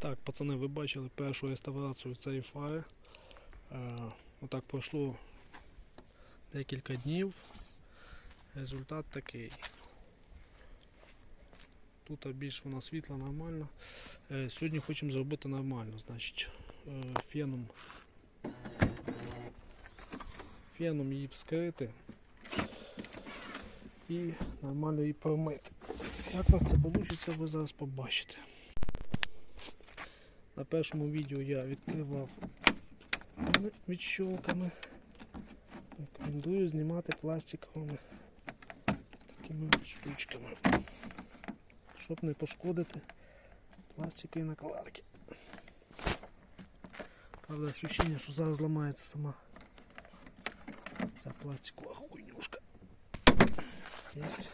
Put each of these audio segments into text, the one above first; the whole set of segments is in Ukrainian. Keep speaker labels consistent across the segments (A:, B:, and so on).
A: Так, пацани, ви бачили першу реставрацію цієї фари. Е, отак пройшло декілька днів. Результат такий. Тут більш вона світла нормально. Е, сьогодні хочемо зробити нормально, значить, е, феном. Феном її вскрити і нормально її промити. Як у нас це вийде, ви зараз побачите. На першому відео я відкривав відщолками. Рекомендую знімати пластиковими такими штучками, щоб не пошкодити пластикові накладки. Правда, ощущение, що зараз ламається сама ця пластикова хуйнюшка. Єсть.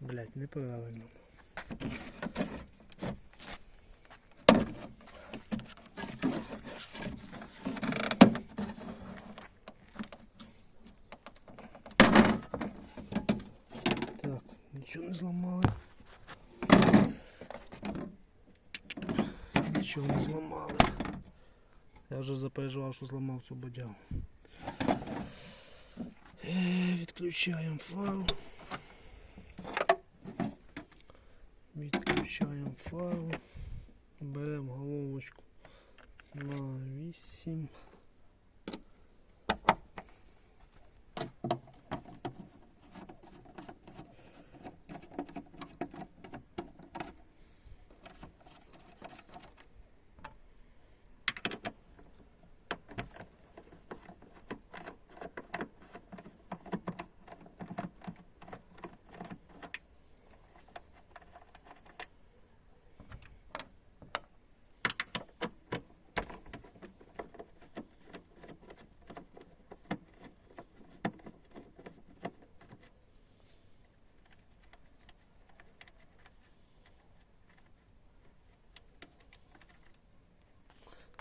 A: Блять, неправильно. Так, нічого не зламали. Нічого не зламали. Я вже запереживав, що зламав цю бодягу. Е, Відключаємо файл. Відключаємо файл. Беремо головочку на 8.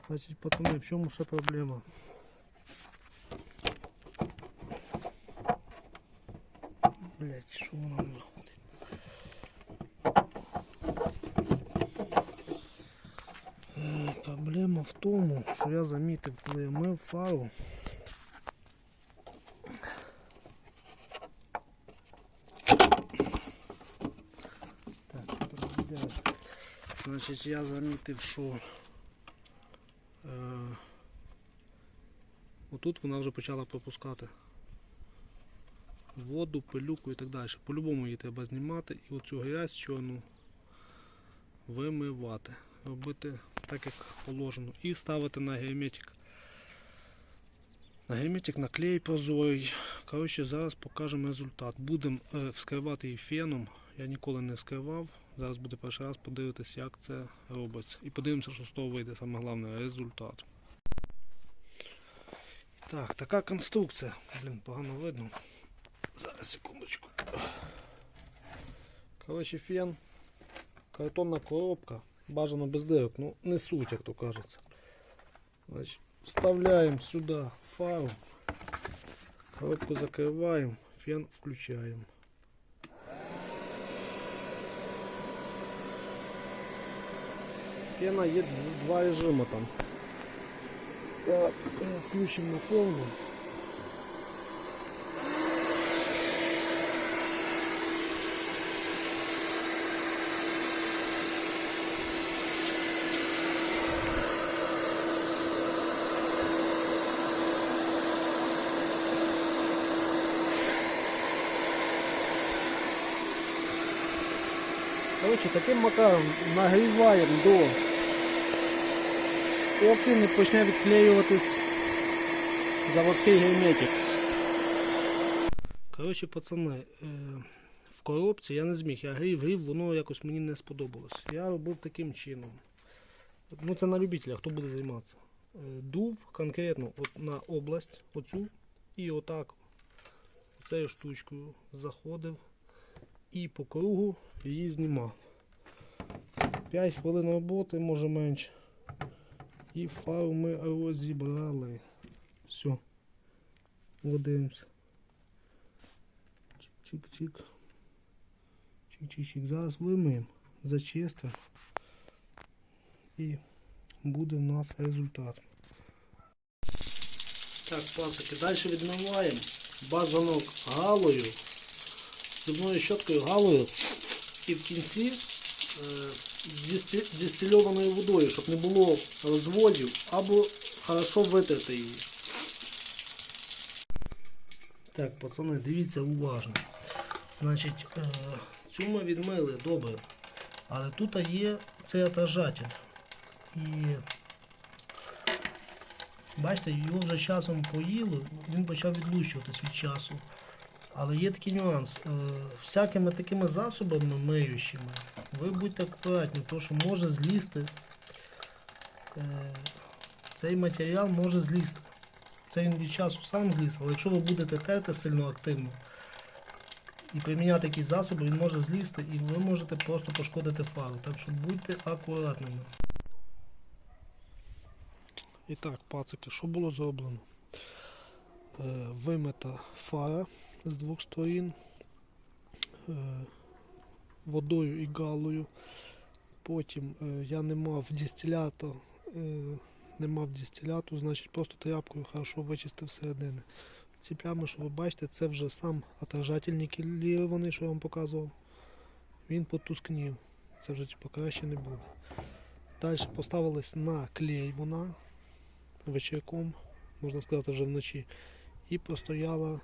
A: Значить, пацани, в чому ще проблема? Блять, що воно не Проблема в тому, що я замітив, коли я мив фару. Так. Значить, я замітив, що Отут вона вже почала пропускати воду, пилюку і так далі. По-любому її треба знімати і оцю грязь чорну вимивати. Робити так, як положено. І ставити на герметик. На герметик наклей прозорий. Коротше, зараз покажемо результат. Будемо е, вскривати її феном. Я ніколи не вскривав. Зараз буде перший раз подивитися, як це робиться. І подивимося, що з того вийде саме головне результат. Так, така конструкція. Блін, погано видно. Зараз секундочку. Коротше, фен. Картонна коробка. Бажано без дирок, ну не суть, як то кажеться. Значить, вставляємо сюди фару. Коробку закриваємо, фен включаємо. Пена є два режими там. Так, е, включимо на повну. Короче, таким макаром нагріваємо до поки не почне відклеюватись заводський герметик. Коротше, пацани, е, в коробці я не зміг, я грів, грів, воно якось мені не сподобалось. Я робив таким чином. Ну це на любителя, хто буде займатися. Е, Дув конкретно от на область, оцю, і отак цією штучкою заходив і по кругу її знімав. 5 хвилин роботи, може менше. І фару ми розібрали. Все. Дивимося. Чик-чик-чик. Чик-чик-чик. Зараз вимиємо, зачистимо. і буде у нас результат. Так, пасики, далі відмиваємо бажанок галою, зубною щоткою галою і в кінці е, дисти- дистильованою водою, щоб не було розводів, або хорошо витерти її. Так, пацани, дивіться уважно. Значить, е, цю ми відмили добре. Але тут є цей отражатель. І бачите, його вже часом поїли, він почав відлущуватись від часу. Але є такий нюанс. Е, всякими такими засобами миючими ви будьте акуратні, тому що може злізти. Е, цей матеріал може злізти. Це він від часу сам зліз, але якщо ви будете терти сильно активно і приміняти якісь засоби, він може злізти і ви можете просто пошкодити фару. Так що будьте акуратними. І так, пацики, що було зроблено? Е, вимита фара з двох сторін е, водою і галою. Потім е, я не мав дистилятор, е, не мав дистиляту, значить просто тряпкою хорошо вичистив середини. Ці плями, що ви бачите, це вже сам отражатель нікелірований, що я вам показував. Він потускнів. Це вже типу, краще не буде. Далі поставилась на клей вона вечірком, можна сказати, вже вночі. І простояла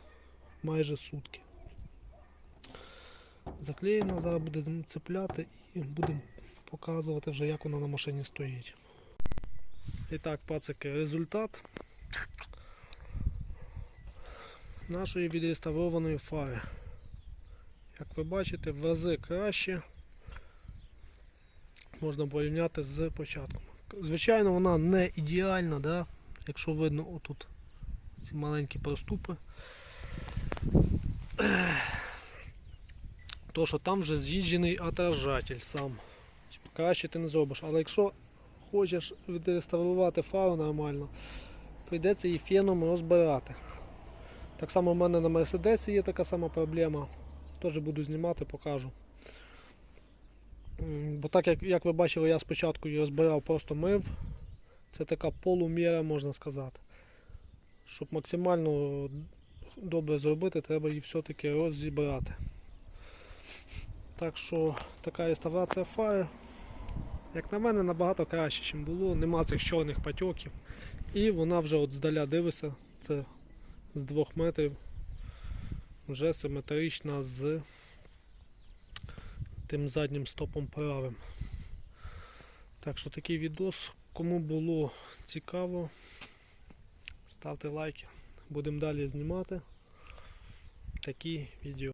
A: майже сутки. Заклеєна, зараз будемо цепляти і будемо показувати вже, як вона на машині стоїть. І так, пацики, результат нашої відреставрованої фари. Як ви бачите, в рази краще можна порівняти з початком. Звичайно, вона не ідеальна, да? якщо видно отут ці маленькі проступи. То, що там вже з'їжджений отражатель сам. Типу, краще ти не зробиш. Але якщо хочеш відреставрувати фару нормально, прийдеться її феном розбирати. Так само в мене на Мерседесі є така сама проблема. Теж буду знімати, покажу. Бо так як, як ви бачили, я спочатку її розбирав, просто мив. Це така полуміра, можна сказати. Щоб максимально добре зробити, треба її все-таки розібрати. Так що така реставрація фари, як на мене, набагато краще, ніж було. Нема цих чорних патьоків. І вона вже от здаля дивиться, це з 2 метрів вже симетрична з тим заднім стопом правим. Так що такий відос. Кому було цікаво, ставте лайки. Будемо далі знімати такі відео.